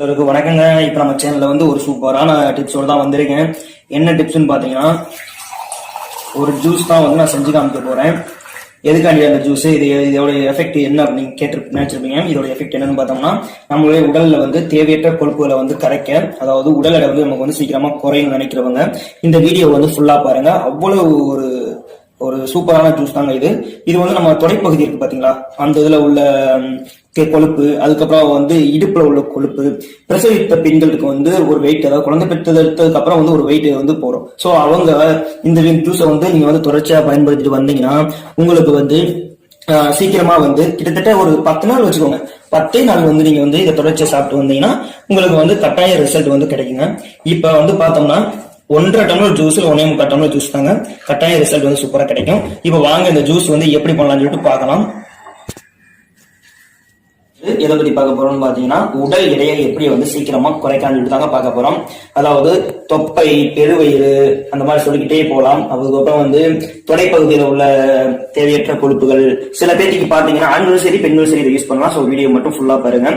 எல்லாருக்கும் வணக்கங்க. இப்போ நம்ம சேனலில் வந்து ஒரு சூப்பரான டிப்ஸோடு தான் வந்திருக்கேன். என்ன டிப்ஸ்னு பார்த்தீங்கன்னா ஒரு ஜூஸ் தான் வந்து நான் செஞ்சு காமிக்க போகிறேன் எதுக்காண்டி அந்த ஜூஸ் இது இதோட எஃபெக்ட் என்ன அப்படின்னு கேட்டு நினைச்சிருப்பீங்க. இதோட எஃபெக்ட் என்னன்னு பார்த்தோம்னா நம்மளுடைய உடலில் வந்து தேவையற்ற கொழுப்புகளை வந்து கரைக்க அதாவது உடல் எடை வந்து நமக்கு வந்து சீக்கிரமாக குறையும் நினைக்கிறவங்க இந்த வீடியோ வந்து ஃபுல்லாக பாருங்கள் அவ்வளோ ஒரு ஒரு சூப்பரான ஜூஸ் தாங்க இது. இது வந்து நம்ம தொடைப்பகுதி இருக்கு பாத்தீங்களா? அந்த இதுல உள்ள கொழுப்பு அதுக்கப்புறம் வந்து இடுப்புல உள்ள கொழுப்பு பிரசவித்த பெண்களுக்கு வந்து ஒரு வெயிட் அதாவது குழந்தை பெற்றதுக்கு அப்புறம் வந்து ஒரு வெயிட் வந்து போறோம். சோ அவங்க இந்த ஜூஸை வந்து நீங்க வந்து தொடர்ச்சியா பயன்படுத்திட்டு வந்தீங்கன்னா உங்களுக்கு வந்து ஆஹ், சீக்கிரமா வந்து கிட்டத்தட்ட ஒரு பத்து நாள் வச்சுக்கோங்க. பத்தே நாள் வந்து நீங்க வந்து இதை தொடர்ச்சியா சாப்பிட்டு வந்தீங்கன்னா உங்களுக்கு வந்து கட்டாய ரிசல்ட் வந்து கிடைக்குங்க. இப்ப வந்து பார்த்தோம்னா ஒன்றரை டம்ளர் ஜூஸ் ஒன்னே முக்கால் டம்ளர் ஜூஸ் தாங்க. கட்டாய ரிசல்ட் வந்து சூப்பரா கிடைக்கும். இப்போ வாங்க இந்த ஜூஸ் வந்து எப்படி பண்ணலாம்னு சொல்லிட்டு பார்க்கலாம். எதை பத்தி பார்க்க போறோம்னு பாத்தீங்கன்னா உடல் எடையை எப்படி வந்து சீக்கிரமா குறைக்கான்னு சொல்லிட்டு தாங்க பார்க்க போறோம். அதாவது தொப்பை பெருவயிறு அந்த மாதிரி சொல்லிக்கிட்டே போகலாம். அதுக்கப்புறம் வந்து தொடைப்பகுதியில் உள்ள தேவையற்ற கொழுப்புகள். சில பேர்த்துக்கு பாத்தீங்கன்னா ஆண்களும் சரி பெண்களும் சரி இதை யூஸ் பண்ணலாம். ஸோ வீடியோ மட்டும் ஃபுல்லா பாருங்க.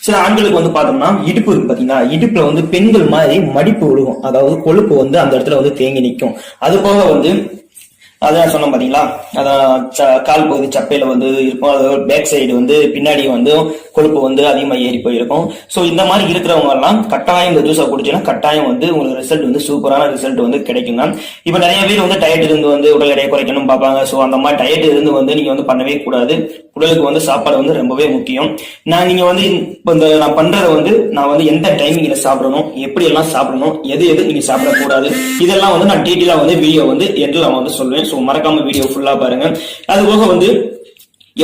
சில ஆண்களுக்கு வந்து பார்த்தோம்னா இடுப்பு இருக்கு பாத்தீங்களா? இடுப்புல வந்து பெண்கள் மாதிரி மடிப்பு விழுகும் அதாவது கொழுப்பு வந்து அந்த இடத்துல வந்து தேங்கி நிற்கும் அது போக வந்து அதான் சொன்னோம் பாத்தீங்களா? அதான் ச- கால் பகுதி சப்பையில வந்து இருக்கும். அது பேக் சைடு வந்து பின்னாடி வந்து கொழுப்பு வந்து அதிகமா ஏறி போயிருக்கும். சோ இந்த மாதிரி இருக்கிறவங்க எல்லாம் கட்டாயம் இந்த ஜூஸை குடிச்சீங்கன்னா கட்டாயம் வந்து உங்களுக்கு ரிசல்ட் வந்து சூப்பரான ரிசல்ட் வந்து கிடைக்குங்க இப்ப நிறைய பேர் வந்து டயட் இருந்து வந்து உடல் எடையை குறைக்கணும் பார்ப்பாங்க. சோ அந்த மாதிரி டயட் இருந்து வந்து நீங்க வந்து பண்ணவே கூடாது. உடலுக்கு வந்து சாப்பாடு வந்து ரொம்பவே முக்கியம். நான் நீங்க வந்து இப்போ இந்த நான் பண்றதை வந்து நான் வந்து எந்த டைமிங்ல சாப்பிடணும் எப்படி எல்லாம் சாப்பிடணும் எது எது நீங்க சாப்பிடக்கூடாது இதெல்லாம் வந்து நான் டீட்டெயிலா வந்து வீடியோ வந்து எட்ல நான் வந்து சொல்லுவேன் ஸோ மறக்காம வீடியோ ஃபுல்லா பாருங்க. அது போக வந்து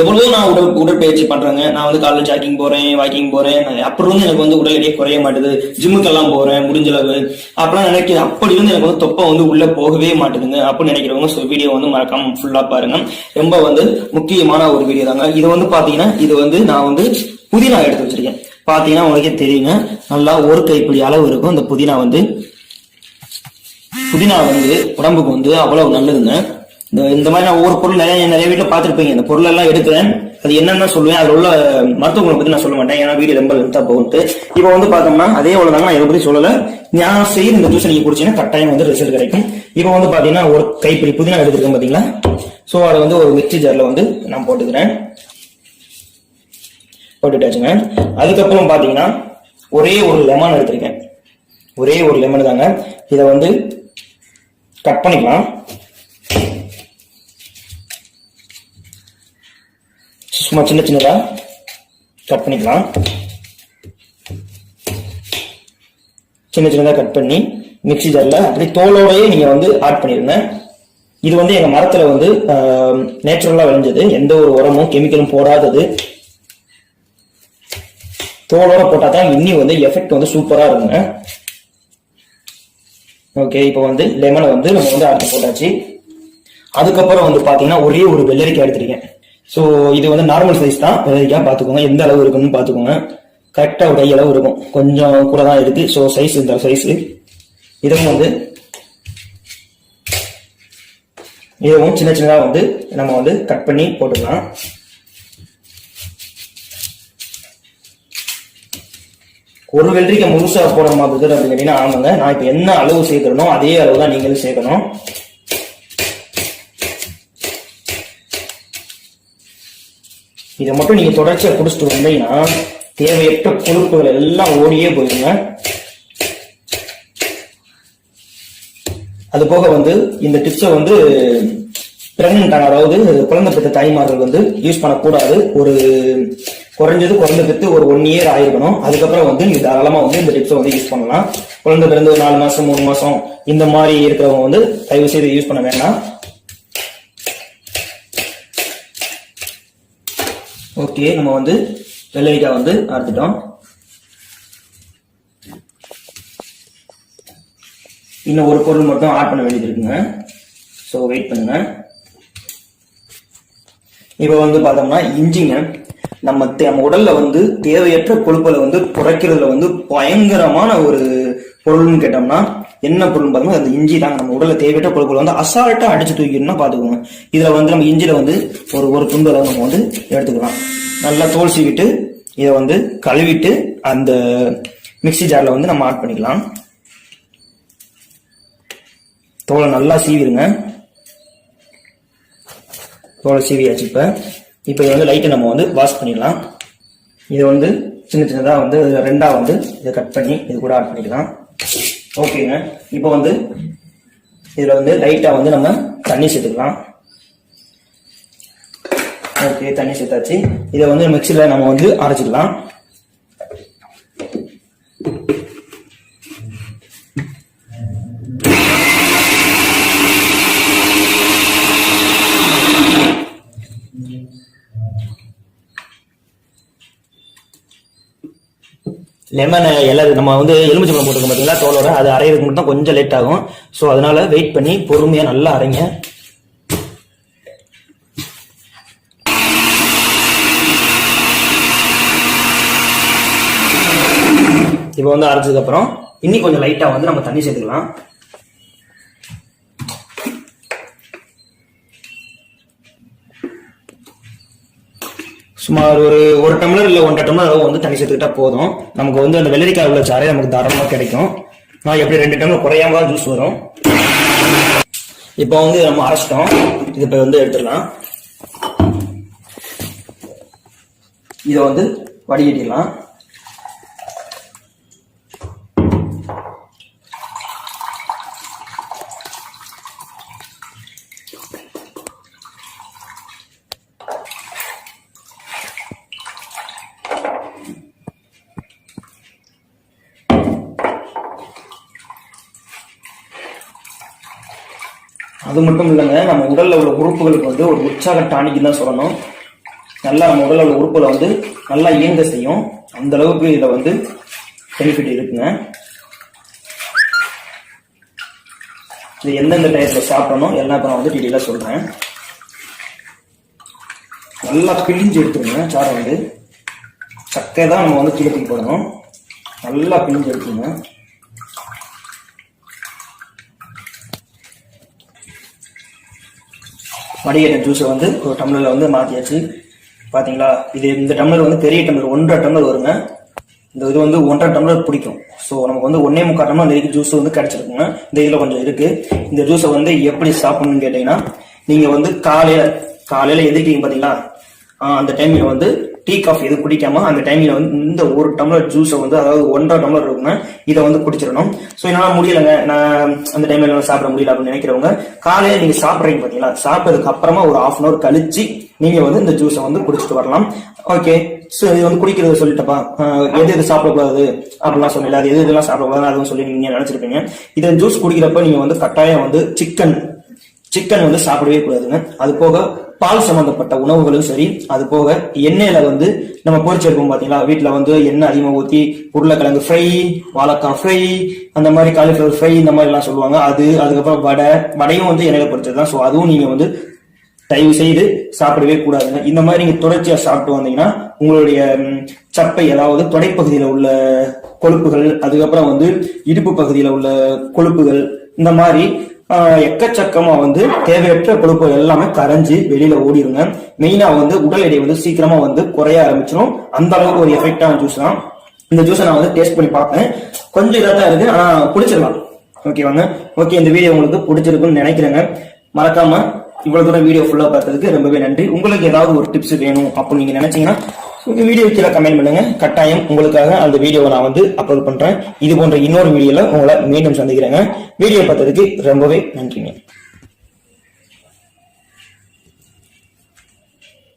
எவ்வளவோ நான் உடல் உடற்பயிற்சி பண்றேங்க. நான் வந்து காலைல ஜாக்கிங் போறேன் வாக்கிங் போறேன். அப்புறம் வந்து எனக்கு வந்து உடல் எடையே குறைய மாட்டுது. ஜிம்முக்கெல்லாம் போறேன் முடிஞ்ச அளவு. அப்பெல்லாம் நினைக்கிறேன் அப்படி வந்து எனக்கு வந்து தொப்பை வந்து உள்ள போகவே மாட்டுதுங்க. அப்படின்னு நினைக்கிறவங்க ஸோ வீடியோ வந்து மறக்காம ஃபுல்லா பாருங்க. ரொம்ப வந்து முக்கியமான ஒரு வீடியோ தாங்க. இது வந்து பாத்தீங்கன்னா இது வந்து நான் வந்து புதினா எடுத்து வச்சிருக்கேன். பாத்தீங்கன்னா உங்களுக்கே தெரியுங்க. நல்லா ஒரு கைப்பிடி அளவு இருக்கும். இந்த புதினா வந்து புதினா வந்து உடம்புக்கு வந்து அவ்வளவு நல்லதுங்க. இந்த இந்த மாதிரி நான் ஒவ்வொரு பொருள் நிறைய நிறைய வீட்டில் பார்த்துருப்பீங்க. இந்த பொருள் எல்லாம் எடுக்கிறேன். அது என்னன்னு சொல்லுவேன். அதில் உள்ள மருத்துவ குணம் பத்தி நான் சொல்ல மாட்டேன். ஏன்னா வீடு ரொம்ப லென்த்தா போகுது. இப்போ வந்து பார்த்தோம்னா அதே அவ்வளவுதாங்க நான் இதை பத்தி சொல்லல. நான் செய்யற இந்த ஜூஸ் நீங்க குடிச்சீங்கன்னா கட்டாயம் வந்து ரிசல்ட் கிடைக்கும். இப்போ வந்து பாத்தீங்கன்னா ஒரு கைப்பிடி புதினா எடுத்துருக்கேன் பாத்தீங்களா ஸோ அதை வந்து ஒரு மிக்சி ஜார்ல வந்து நான் போட்டுக்கிறேன். போட்டுட்டாச்சுங்க. அதுக்கப்புறம் பாத்தீங்கன்னா ஒரே ஒரு லெமன் எடுத்திருக்கேன். ஒரே ஒரு லெமன் தாங்க. இதை வந்து கட் பண்ணிக்கலாம். சும்மா சின்ன சின்னதாக கட் பண்ணிக்கலாம். சின்ன சின்னதாக கட் பண்ணி மிக்ஸி ஜாரில் அப்படி தோலோடையே நீங்கள் வந்து ஆட் பண்ணிடுங்க இது வந்து எங்கள் மரத்தில் வந்து நேச்சுரலாக விளைஞ்சது. எந்த ஒரு உரமும் கெமிக்கலும் போடாதது. தோலோட போட்டால் தான் இன்னி வந்து எஃபெக்ட் வந்து சூப்பராக இருக்குங்க. ஓகே இப்போ வந்து லெமனை வந்து நம்ம வந்து அரைச்சி போட்டாச்சு அதுக்கப்புறம் வந்து பார்த்தீங்கன்னா ஒரே ஒரு வெள்ளரிக்காய் எடுத்திருக்கேன். ஸோ இது வந்து நார்மல் சைஸ் தான். வெள்ளரிக்காய் பார்த்துக்கோங்க. எந்த அளவு இருக்குன்னு பார்த்துக்கோங்க. கரெக்டாக உடைய அளவு இருக்கும். கொஞ்சம் கூட தான் இருக்கு. ஸோ சைஸ் இந்த சைஸு இதுவும் வந்து இதுவும் சின்ன சின்னதாக வந்து நம்ம வந்து கட் பண்ணி போட்டுக்கலாம். ஒரு வெள்ளரிக்காய் முழுசாக போடுற மாதிரி அப்படின்னு கேட்டீங்கன்னா ஆமாங்க. நான் இப்போ என்ன அளவு சேர்க்குறனோ அதே அளவு தான் நீங்களும் சேர்க்கணும். இதை மட்டும் நீங்க தொடர்ச்சியா குடிச்சிட்டு வந்தீங்கன்னா தேவையற்ற கொழுப்புகள் எல்லாம் ஓடியே போயிருங்க. அது போக வந்து இந்த டிப்ஸை வந்து பிரெக்னென்ட் அதாவது குழந்தை பெற்ற தாய்மார்கள் வந்து யூஸ் பண்ணக்கூடாது. ஒரு குறைஞ்சது குழந்தை பெற்று ஒரு ஒன் இயர் ஆயிருக்கணும். அதுக்கப்புறம் வந்து நீங்க தாராளமா வந்து இந்த டிப்ஸை வந்து யூஸ் பண்ணலாம். குழந்தை பிறந்து ஒரு நாலு மாசம் மூணு மாசம் இந்த மாதிரி இருக்கிறவங்க வந்து தயவு செய்து யூஸ் பண்ண வேண்டாம். ஓகே நம்ம வந்து வெள்ளரிக்காய் வந்து அறுத்துட்டோம் இன்னும் ஒரு பொருள் மட்டும் ஆட் பண்ண வேண்டியது இருக்குங்க. ஸோ வெயிட் பண்ணுங்க. இப்போ வந்து பார்த்தோம்னா இஞ்சிங்க. நம்ம தே- நம்ம உடல்ல வந்து தேவையற்ற கொழுப்புகளை வந்து குறைக்கிறதுல வந்து பயங்கரமான ஒரு பொருள்னு கேட்டோம்னா என்ன பொருள் பார்த்தோம்னா அந்த இஞ்சி தாங்க நம்ம உடலை தேவையற்ற கொழுப்புகள் வந்து அசால்ட்டாக அடிச்சு தூக்கிடணும் பார்த்துக்கோங்க. இதில் வந்து நம்ம இஞ்சியில் வந்து ஒரு ஒரு துண்டு அளவு நம்ம வந்து எடுத்துக்கலாம். நல்லா தோல் சீவிட்டு இதை வந்து கழுவிட்டு அந்த மிக்ஸி ஜாரில் வந்து நம்ம ஆட் பண்ணிக்கலாம். தோலை நல்லா சீவிடுங்க. தோலை சீவியாச்சு இப்போ. இப்போ இதை வந்து லைட்டை நம்ம வந்து வாஷ் பண்ணிடலாம். இதை வந்து சின்ன சின்னதாக வந்து ரெண்டாக வந்து இதை கட் பண்ணி இது கூட ஆட் பண்ணிக்கலாம். ஓகேங்க இப்போ வந்து இதில் வந்து லைட்டாக வந்து நம்ம தண்ணி சேர்த்துக்கலாம். ஓகே தண்ணி சேர்த்தாச்சு. இதை வந்து மிக்சியில் நம்ம வந்து அரைச்சிக்கலாம். லெமன் எல்லாம் நம்ம வந்து எலுமிச்சம்பழம் போட்டுருக்கோம் பார்த்தீங்களா தோலோட அது அரைகிறதுக்கு மட்டும் தான் கொஞ்சம் லேட் ஆகும். ஸோ அதனால வெயிட் பண்ணி பொறுமையாக நல்லா அரைங்க. இப்போ வந்து அரைச்சதுக்கப்புறம் இன்னி கொஞ்சம் லைட்டாக வந்து நம்ம தண்ணி சேர்த்துக்கலாம். சுமார் ஒரு ஒரு டம்ளர் இல்லை ஒன்றரை டம்ளர் அளவு வந்து தண்ணி சேர்த்துக்கிட்டா போதும். நமக்கு வந்து அந்த வெள்ளரிக்காய் உள்ள சாரே நமக்கு தாராளமாக கிடைக்கும். நான் எப்படி ரெண்டு டம்ளர் குறையாம தான் ஜூஸ் வரும். இப்போ வந்து நம்ம அரைச்சிட்டோம். இது இப்போ வந்து எடுத்துடலாம். இதை வந்து வடிகட்டிடலாம். அது மட்டும் இல்லைங்க நம்ம உடலில் உள்ள உறுப்புகளுக்கு வந்து ஒரு உற்சாக டானிக்கு தான் சொல்லணும். நல்லா நம்ம உடலில் உள்ள உறுப்புகளை வந்து நல்லா இயங்க செய்யும். அந்த அளவுக்கு இதில் வந்து பெனிஃபிட் இருக்குங்க. இது எந்தெந்த டயத்தில் சாப்பிடணும் எல்லாம் இப்போ நான் வந்து டீட்டெயிலாக சொல்கிறேன் நல்லா பிழிஞ்சு எடுத்துருங்க சாரை வந்து. சக்கை தான் நம்ம வந்து கீழே தூக்கி போடணும். நல்லா பிழிஞ்சு எடுத்துருங்க வடிகட்ட ஜூஸை வந்து ஒரு டம்ளரில் வந்து மாற்றியாச்சு பார்த்தீங்களா இது இந்த டம்ளர் வந்து பெரிய டம்ளர் ஒன்றரை டம்ளர் வருங்க. இந்த இது வந்து ஒன்றரை டம்ளர் பிடிக்கும். ஸோ நமக்கு வந்து ஒன்னே முக்கால் டம்ளர் இந்த ஜூஸ் வந்து கிடச்சிருக்குங்க. இந்த இதில் கொஞ்சம் இருக்குது இந்த ஜூஸை வந்து எப்படி சாப்பிடணும்னு கேட்டிங்கன்னா நீங்கள் வந்து காலையில் காலையில் எதிர்க்கீங்க பார்த்தீங்களா அந்த டைமில் வந்து டீ காஃபி எது குடிக்காம அந்த டைமில் வந்து இந்த ஒரு டம்ளர் ஜூஸை வந்து அதாவது ஒன்றரை டம்ளர் இருக்குங்க இதை வந்து குடிச்சிடணும். ஸோ என்னால் முடியலைங்க. நான் அந்த டைமில் என்னால் சாப்பிட முடியல அப்படின்னு நினைக்கிறவங்க காலையில் நீங்கள் சாப்பிட்றீங்க பார்த்தீங்களா சாப்பிட்டதுக்கு அப்புறமா ஒரு ஹாஃப் அன் அவர் கழிச்சு நீங்கள் வந்து இந்த ஜூஸை வந்து குடிச்சிட்டு வரலாம். ஓகே ஸோ இது வந்து குடிக்கிறது சொல்லிட்டப்பா. எது எது சாப்பிடக்கூடாது அப்படிலாம் சொல்லல அது எது இதெல்லாம் சாப்பிடக்கூடாது அதுவும் சொல்லி நீங்கள் நினச்சிருப்பீங்க. இதை ஜூஸ் குடிக்கிறப்ப நீங்கள் வந்து கட்டாயம் வந்து சிக்கன் சிக்கன் வந்து சாப்பிடவே கூடாதுங்க. அது போக பால் சம்பந்தப்பட்ட உணவுகளும் சரி அது போக எண்ணெயில வந்து நம்ம பொரிச்சிருப்போம் பாத்தீங்களா? வீட்டுல வந்து எண்ணெய் அதிகமாக ஊத்தி உருளைக்கிழங்கு ஃப்ரை வாழைக்காய் ஃப்ரை அந்த மாதிரி காலிஃபிளவர் ஃப்ரை இந்த மாதிரி எல்லாம் சொல்லுவாங்க. அது அதுக்கப்புறம் வடை வடையும் வந்து எண்ணெயில பொரிச்சது தான் ஸோ அதுவும் நீங்க வந்து தயவு செய்து சாப்பிடவே கூடாதுங்க. இந்த மாதிரி நீங்க தொடர்ச்சியா சாப்பிட்டு வந்தீங்கன்னா உங்களுடைய சப்பை அதாவது தொடைப்பகுதியில உள்ள கொழுப்புகள் அதுக்கப்புறம் வந்து இடுப்பு பகுதியில உள்ள கொழுப்புகள் இந்த மாதிரி எக்கச்சக்கமா வந்து தேவையற்ற கொழுப்பு எல்லாமே கரைஞ்சி வெளியில ஓடிடுங்க மெயினா வந்து உடல் எடை வந்து சீக்கிரமா வந்து குறைய ஆரம்பிச்சிடும் அந்த அளவுக்கு ஒரு எஃபெக்டான ஜூஸ் தான். இந்த ஜூஸை நான் வந்து டேஸ்ட் பண்ணி பார்த்தேன் கொஞ்சம் இதாக தான் இருக்கு. ஆனா குடிச்சிடலாம் ஓகேவாங்க ஓகே இந்த வீடியோ உங்களுக்கு பிடிச்சிருக்குன்னு நினைக்கிறேங்க. மறக்காம இவ்வளவு தூரம் வீடியோ ஃபுல்லா பார்த்ததுக்கு ரொம்பவே நன்றி. உங்களுக்கு ஏதாவது ஒரு டிப்ஸ் வேணும் அப்படின்னு நீங்க நினைச்சீங்கன்னா உங்கள் வீடியோ கீழே கமெண்ட் பண்ணுங்க. கட்டாயம் உங்களுக்காக அந்த வீடியோவை நான் வந்து அப்லோட் பண்றேன். இது போன்ற இன்னொரு வீடியோவில் உங்களை மீண்டும் சந்திக்கிறேங்க. வீடியோ பார்த்ததுக்கு ரொம்பவே நன்றிங்க.